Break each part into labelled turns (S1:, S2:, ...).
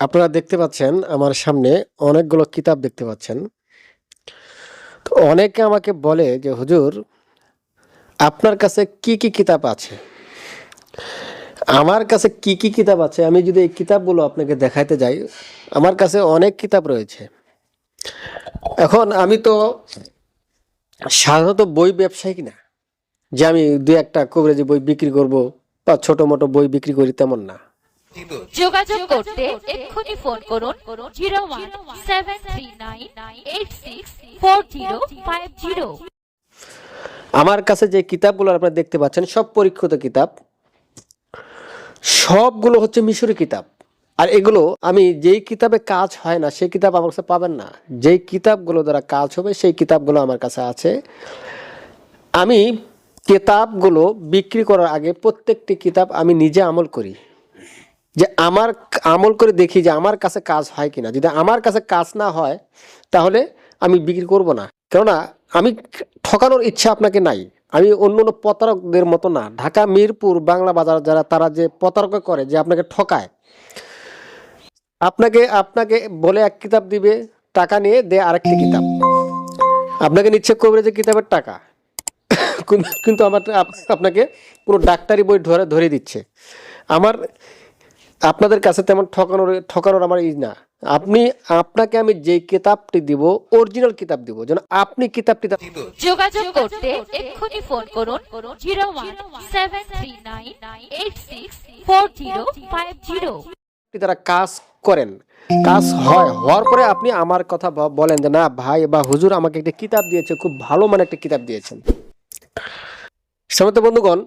S1: আপনারা দেখতে পাচ্ছেন আমার সামনে অনেকগুলো কিতাব দেখতে পাচ্ছেন। তো অনেকে আমাকে বলে যে, হুজুর, আপনার কাছে কি কি কিতাব আছে? আমার কাছে কি কি কিতাব আছে, আমি যদি এই কিতাবগুলো আপনাকে দেখাইতে যাই, আমার কাছে অনেক কিতাব রয়েছে। এখন আমি তো সাধারণত বই ব্যবসায়িক না যে আমি দু একটা কবিরাজি বই বিক্রি করব বা ছোট মোটো বই বিক্রি করি তেমন না।
S2: যোগাযোগ করতে এক্ষুনি ফোন করুন জিরো জিরো
S1: আমার কাছে যে কিতাবগুলো আপনারা দেখতে পাচ্ছেন, সব পরীক্ষিত কিতাব। সবগুলো হচ্ছে মিশরি কিতাব। আর এগুলো আমি যেই কিতাবে কাজ হয় না, সেই কিতাব আমার কাছে পাবেন না। যেই কিতাবগুলো দ্বারা কাজ হবে, সেই কিতাবগুলো আমার কাছে আছে। আমি কিতাবগুলো বিক্রি করার আগে প্রত্যেকটি কিতাব আমি নিজে আমল করি। যে আমার আমল করে দেখি যে আমার কাছে কাজ হয় কিনা। যদি আমার কাছে কাজ না হয়, তাহলে আমি বিক্রি করব না। কেননা, আমি ঠকানোর ইচ্ছা আপনাকে নাই। আমি অন্য অন্য প্রতারকদের মতো না। ঢাকা, মিরপুর, বাংলা বাজার যারা, তারা যে প্রতারক করে, যে আপনাকে ঠকায়, আপনাকে আপনাকে বলে এক কিতাব দিবে, টাকা নিয়ে দে আরেকটি কিতাব। আপনাকে নিচ্ছে যে কিতাবের টাকা। কিন্তু আমার আপনাকে পুরো ডাক্তারি বই ধরে ধরে দিচ্ছে। আমার আপনাদের কাছে তেমন ঠকানোর ঠকানোর আমার ই না। আপনি আপনাকে আমি যে কিতাবটি দিব অরিজিনাল কিতাব দিব যেন আপনি কিতাবটি
S2: যোগাযোগ করতে এক্ষুনি ফোন করুন zero one seven three nine eight six four zero five zero
S1: তারা কাজ করেন। কাজ হয় হওয়ার পরে আপনি আমার কথা বলেন যে না ভাই বা হুজুর আমাকে একটা কিতাব দিয়েছে খুব ভালো মানে একটা কিতাব দিয়েছেন। সমস্ত বন্ধুগণ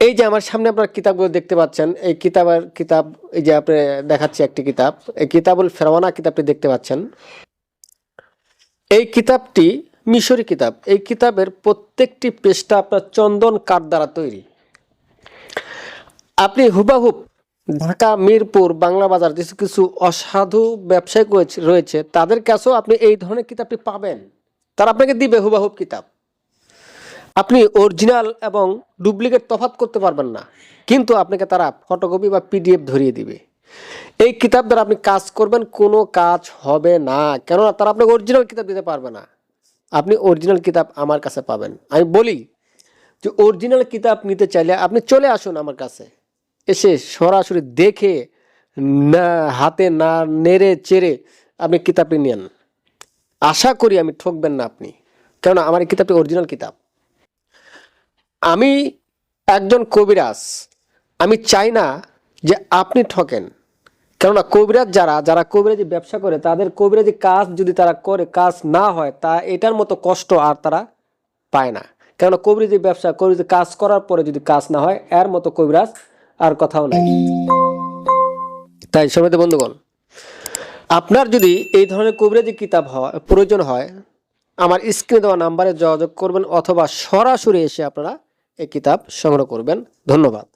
S1: এই যে আমার সামনে আপনার কিতাবগুলো দেখতে পাচ্ছেন, এই কিতাবের কিতাব, এই যে আপনি দেখাচ্ছি একটি কিতাব, এই কিতাবুল ফেরওয়ানা কিতাবটি দেখতে পাচ্ছেন। এই কিতাবটি মিশরি কিতাব, এই কিতাবের প্রত্যেকটি পেজটা আপনার চন্দন কাঠ দ্বারা তৈরি। আপনি হুবাহুব ঢাকা, মিরপুর, বাংলা বাজার কিছু কিছু অসাধু ব্যবসায়িক রয়েছে- রয়েছে, তাদের কাছেও আপনি এই ধরনের কিতাবটি পাবেন। তারা আপনাকে দিবে হুবাহুব কিতাব। আপনি অরিজিনাল এবং ডুপ্লিকেট তফাৎ করতে পারবেন না। কিন্তু আপনাকে তারা ফটোকপি বা পিডিএফ ধরিয়ে দিবে। এই কিতাব দ্বারা আপনি কাজ করবেন, কোনো কাজ হবে না। কেননা তারা আপনাকে অরিজিনাল কিতাব দিতে পারবে না। আপনি অরিজিনাল কিতাব আমার কাছে পাবেন। আমি বলি যে অরিজিনাল কিতাব নিতে চাইলে আপনি চলে আসুন আমার কাছে। এসে সরাসরি দেখে না, হাতে না নেড়ে চেড়ে আপনি কিতাবটি নেন। আশা করি আমি ঠকবেন না আপনি। কেননা আমার এই কিতাবটি অরিজিনাল কিতাব। আমি একজন কবিরাজ। আমি চাই না যে আপনি ঠকেন। কেননা কবিরাজ যারা যারা কবিরাজি ব্যবসা করে, তাদের কবিরাজি কাজ যদি তারা করে, কাজ না হয়, তা এটার মতো কষ্ট আর তারা পায় না। কেননা কবিরাজি ব্যবসা, কবিরাজি কাজ করার পরে যদি কাজ না হয়, এর মতো কবিরাজ আর কথাও নাই। তাই সমিত বন্ধুগণ, আপনার যদি এই ধরনের কবিরাজি কিতাব হয়, প্রয়োজন হয়, আমার স্ক্রিনে দেওয়া নাম্বারে যোগাযোগ করবেন অথবা সরাসরি এসে আপনারা এই কিতাব সংগ্রহ করবেন। ধন্যবাদ।